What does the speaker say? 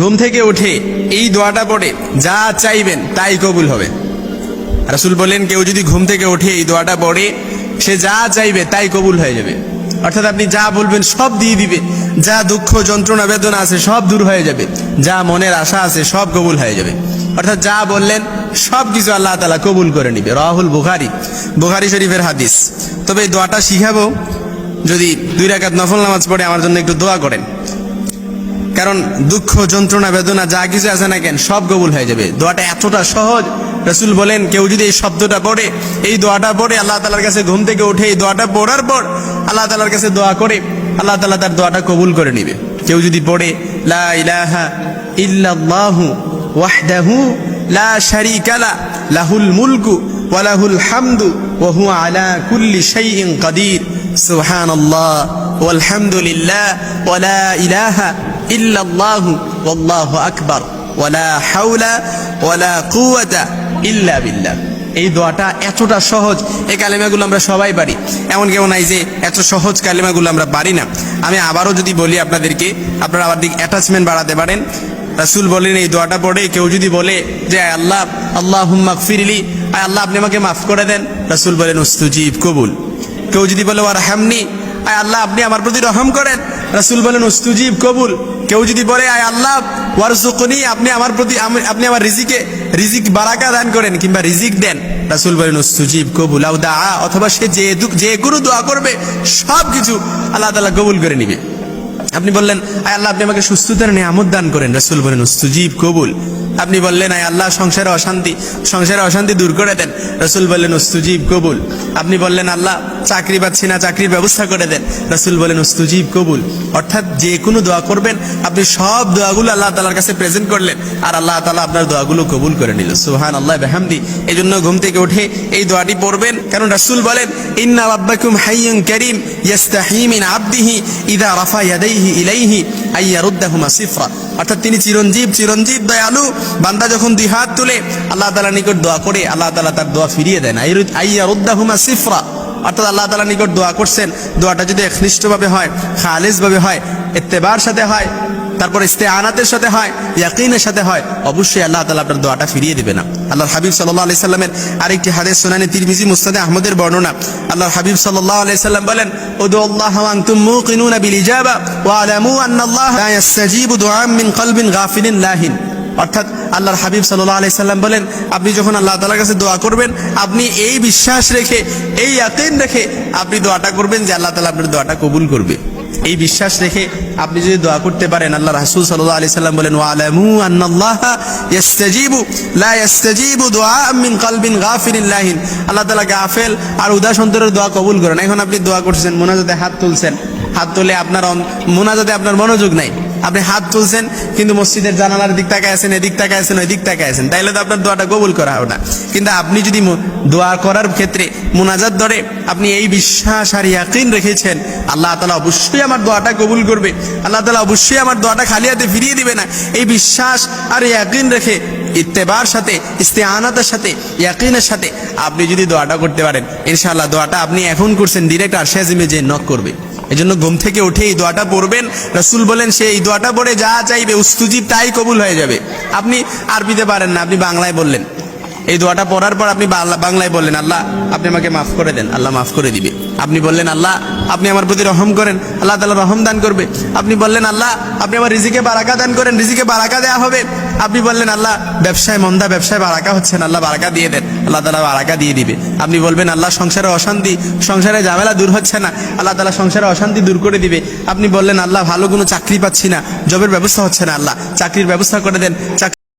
ঘুম থেকে উঠে এই দোয়াটা পড়ে, যা চাইবেন তাই কবুল হবে। রাসুল বলেন কেউ যদি ঘুম থেকে উঠে এই দোয়াটা পড়ে, সে যা চাইবে তাই কবুল হয়ে যাবে। অর্থাৎ আপনি যা বলবেন সব দিয়ে দিবে। যা দুঃখ, যন্ত্রণা, বেদনা আছে, সব দূর হয়ে যাবে। যা মনের আশা আছে, সব কবুল হয়ে যাবে। অর্থাৎ যা বললেন, সব কিছু আল্লাহ তালা কবুল করে নিবে। রাহুল বুখারি বুখারি শরীফের হাদিস। তবে এই দোয়াটা শিখাবো, যদি দুই রাকাত নফল নামাজ পড়ে, আমার জন্য একটু দোয়া করেন। কারণ দুঃখ, যন্ত্রণা, বেদনা, যা কিছু আছে না কেন, সব কবুল হয়ে যাবে। দোয়াটা এতটা সহজ। রসুল বলেন, কেউ যদি এই শব্দটা পড়ে, এই দোয়াটা পড়ে, আল্লাহ তালার কাছে ঘুম থেকে উঠে এই দোয়াটা পড়ার পর আল্লাহ তালার কাছে দোয়া করে, আল্লাহ তালা তার দোয়াটা কবুল করে নিবে। কেউ যদি পড়ে, লা ইলাহা ইল্লাল্লাহু ওয়াহদাহু লা শারীকা লা, লাহুল মুলকু ওয়া লাহুল হামদু ওয়া হুয়া আলা কুল্লি শাইইন কাদির। সুবহানাল্লাহ ওয়াল হামদুলিল্লাহ ওয়া লা ইলাহা ইল্লাল্লাহু ওয়াল্লাহু আকবার, ওয়ালা হাওলা ওয়ালা কুওয়াতা ইল্লা বিল্লাহ। এই দোয়াটা এতটা সহজ, এই কালেমাগুলো আমরা সবাই পারি। এমন কেউ নাই যে এত সহজ কালেমাগুলো আমরা পারি না। আমি আবারও যদি বলি আপনাদেরকে, আপনারা আবার দিক অ্যাটাচমেন্ট বাড়াতে পারেন। রাসুল বলেন এই দোয়াটা পড়ে, কেউ যদি বলে যে আল্লাহ আল্লাহ ফিরিলি আয় আল্লাহ, আপনি আমাকে মাফ করে দেন। রাসুল বলেন, উস্তুজিব, কবুল। কেউ যদি বলে ওয়ার হামনি আয় আল্লাহ, আপনি আমার প্রতি রহম করেন। রাসুল বলেন, উস্তুজিব, কবুল। কেউ যদি বলে, আয় আল্লাহ ওয়ারসুকনি আপনি আমার প্রতি আপনি আমার রিজিকে, রিজিক বারাকা দান করেন কিংবা রিজিক দেন। রাসুল বলেন, উস্তুজিব, কবুল আউ দা, অথবা সে যে যে কোনো দোয়া করবে, সব কিছু আল্লাহ তালা কবুল করে নিবে। আপনি বললেন, আয় আল্লাহ, আপনি আমাকে সুস্থতার নিয়ামত দান করেন। রাসুল বলেন, উস্তুজিব, কবুল। আপনি বললেন, আয় আল্লাহ, সংসারে অশান্তি সংসারে অশান্তি দূর করে দেন। রসুল বললেন, উস্তুজিব, কবুল। আপনি বললেন, আল্লাহ, চাকরি পাচ্ছি না, চাকরির ব্যবস্থা করে দেন। রসুল বলেন উস্তুজিব, কবুল। অর্থাৎ যে কোনো দোয়া করবেন, আপনি সব দোয়াগুলো আল্লাহ তালার কাছে প্রেজেন্ট করলেন আর আল্লাহ তালা আপনার দোয়াগুলো কবুল করে নিল। সুহান আল্লাহ বেহামদি। এই জন্য ঘুম থেকে উঠে এই দোয়াটি পড়বেন। কারণ রাসুল বলেন, ইন্না রাব্বাকুম হাইয়ুন কারীম ইয়াস্তাহি মিন আবদিহি ইদা রাফা ইয়াদাইহি ইলাইহি আইয়ারুদ্দাহুমা সিফরা। অর্থাৎ তিনি চিরঞ্জীব চিরঞ্জীব দয়ালু। বান্দা যখন দুই হাত তুলে আল্লাহ তাআলার নিকট দোয়া করে, আল্লাহ তাআলা তার দোয়া ফিরিয়ে দেন আইয়ারুদ্দাহুমা সিফরা। অর্থাৎ আল্লাহ তাআলার নিকট দোয়া করছেন। দোয়াটা যদি একনিষ্ঠভাবে হয় খালিজভাবে হয়, ইত্তেবার সাথে হয়, তারপর ইস্তেআনাতের সাথে হয়, ইয়াকিনের সাথে হয়, অবশ্যই আল্লাহ তাআলা আপনার দোয়াটা ফিরিয়ে দিবে না। আল্লাহর হাবিব সাল্লাল্লাহু আলাইহি সাল্লামের আরেকটি হাদিস সুনানে তিরমিজি, মুসনাদে আহমদের বর্ণনা। আল্লাহর হাবিব সাল্লাল্লাহু আলাইহি সাল্লাম বলেন, উদু আল্লাহ আনতুম মুকিনুনা বিল ওয়া আলামু আন্না আল্লাহ লা ইয়াস্তাজিবু দুআ মিন কলবিন গাফিলিন লাহিন। অর্থাৎ আল্লাহর হাবিব সাল্লাহ আলি সাল্লাম বলেন, আপনি যখন আল্লাহ তালার কাছে দোয়া করবেন, আপনি এই বিশ্বাস রেখে, এই ইয়াকিন রেখে আপনি দোয়াটা করবেন যে আল্লাহ তালা আপনার দোয়াটা কবুল করবে। এই বিশ্বাস রেখে আপনি যদি দোয়া করতে পারেন, আল্লাহ রাসূল সাল্লাল্লাহু আলাইহি সাল্লাম বলেন, ওয়ালামু আন্নাল্লাহা ইস্তাজিবু লা ইস্তাজিবু দুআ মিন কলবিন গাফিরিন লাহিন। আল্লাহ তাআলা গাফেল আর উদাস অন্তরের দোয়া কবুল করেন। এখন আপনি দোয়া করছেন, মোনাজাতে হাত তুলছেন। হাত তুলে আপনার মোনাজাতে আপনার মনোযোগ নাই। আপনি হাত তুলছেন, কিন্তু মসজিদের জানালার দিক তাকায় আছেন, এদিক তাকায় আছেন ওই দিক তাকায় আছেন। তাইলে তো আপনার দোয়াটা কবুল করা হবে না। কিন্তু আপনি যদি দোয়া করার ক্ষেত্রে মোনাজাত ধরে আপনি এই বিশ্বাস আর ইয়াকিন রেখেছেন, আল্লাহ তালা অবশ্যই আমার দোয়াটা কবুল করবে। আল্লাহ তালা অবশ্যই আমার দোয়াটা খালি হাতে ফিরিয়ে দিবে না। এই বিশ্বাস আর ইয়াকিন রেখে ইত্তেবার সাথে ইস্তেআনাতের সাথে, ইয়াকিনের সাথে আপনি যদি দোয়াটা করতে পারেন, ইনশাআল্লাহ দোয়াটা আপনি এখন করছেন ডিরেক্ট আর শেজিমে যে নক করবে। এই জন্য ঘুম থেকে উঠে এই দোয়াটা পড়বেন। রসুল বলেন, সে এই দোয়াটা পড়ে যা চাইবে, উস্তুজিব তাই কবুল হয়ে যাবে। আপনি আরবিতে পারেন না, আপনি বাংলায় বললেন। এই দোয়াটা পড়ার পর আপনি বাংলায় বললেন, আল্লাহ, আপনি আমাকে মাফ করে দেন, আল্লাহ মাফ করে দিবে। আপনি বললেন, আল্লাহ, আপনি আমার প্রতি রহম করেন, আল্লাহ তালা রহম দান করবে। আপনি বললেন, আল্লাহ, আপনি আমার রিজিকে বারাকা দান করেন, রিজিকে বারাকা দেওয়া হবে। আপনি বললেন, আল্লাহ, ব্যবসায় মন্দা, ব্যবসায় বারাকা হচ্ছে না, আল্লাহ বারাকা দিয়ে দেন, আল্লাহ তালা বারাকা দিয়ে দিবে। আপনি বলবেন, আল্লাহ সংসারে অশান্তি, সংসারে ঝামেলা দূর হচ্ছে না, আল্লাহ তালা সংসারে অশান্তি দূর করে দিবে। আপনি বললেন, আল্লাহ, ভালো কোনো চাকরি পাচ্ছি না, জবের ব্যবস্থা হচ্ছে না, আল্লাহ, চাকরির ব্যবস্থা করে দেন